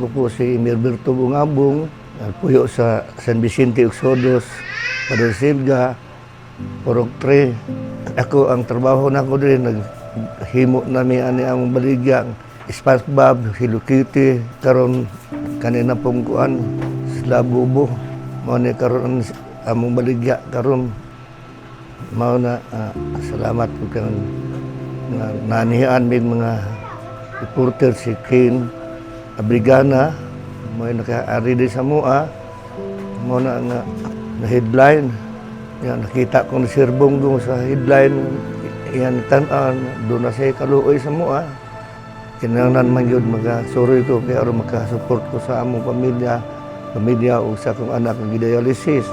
Ko po si Mirberto Bungabong, puyo sa San Vicente Uxodos, Padre Silga, Purok 3. Ako, ang trabaho na ko din, naghimo namin ani ang baligyang, Hello Kitty, karon kanina pong kuan, sila bubo. Mo ni karon among baligya karon mao na ah, salamat po kang nga nanihan mig mga reporter si Kane Abrigana mo nakaari din sa mua. Mo na nga na headline. Yan nakita ko ni Sir Bonggong sa headline. Yan tan-an doon na siya kaluoy sa mua. Kinahanglan man yun magasuroy ko kaya aron makasupport ko sa among pamilya pamilya o sa akong anak nga gidialysis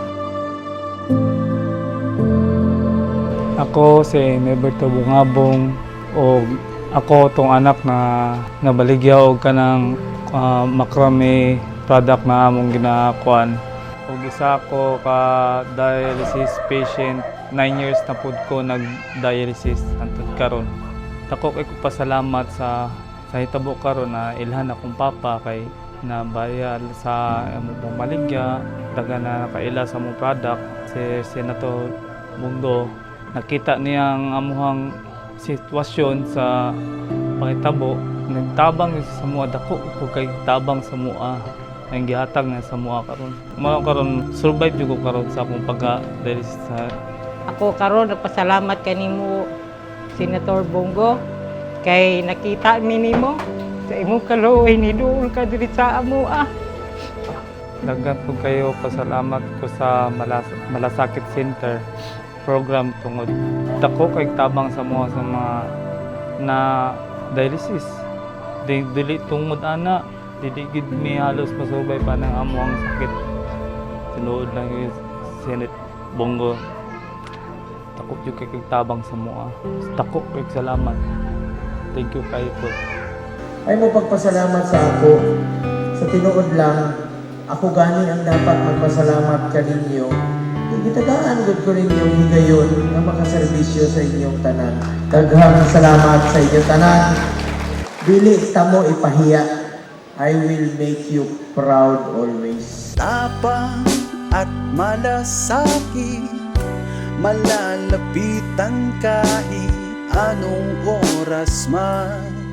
Ako si Neberto Bungabong o ako tong anak na nabaligya og kanang ah, makrame product na among ginakuan. Og isa ko ka dialysis patient, 9 years na pud ko nag-dialysis hangtod karon. Dako kay ko pasalamat sa sa hitabo karon na ilhan akong papa kay na bayal sa among pamaligya, daga na nakaila sa among product si Senator Mundo nakita niyang amuhang sitwasyon sa pangitabo nagtabang sa mua dako ko kay tabang sa mua ang gihatag na sa mua karon. Mao karon survive jud ko karon sa akong pagka dahil sa Ako karon nagpasalamat kanimo Senator Bongo kay nakita mi nimo sa imong kaluoy ni duol ka diri sa amo ah. Daghan po kayo pasalamat ko sa Malas Malasakit Center program tungod. Dako kay tabang sa mga sa mga na dialysis di dili tungod ana dili gid mi halos masubay pa ng amo ang sakit tinuod lang yung Senate Bongo dako jud kay tabang sa mga dako kay salamat thank you kayo po ay mo pagpasalamat sa ako. Sa tinuod lang, ako gani ang dapat magpasalamat kaninyo. Gitagaan gud ko ninyo higayon nga makaserbisyo sa inyong tanan. Daghang salamat sa inyong tanan. Dili ta mo ipahiya. I will make you proud always. tapang at malasakit Malalapitan kahit anong oras man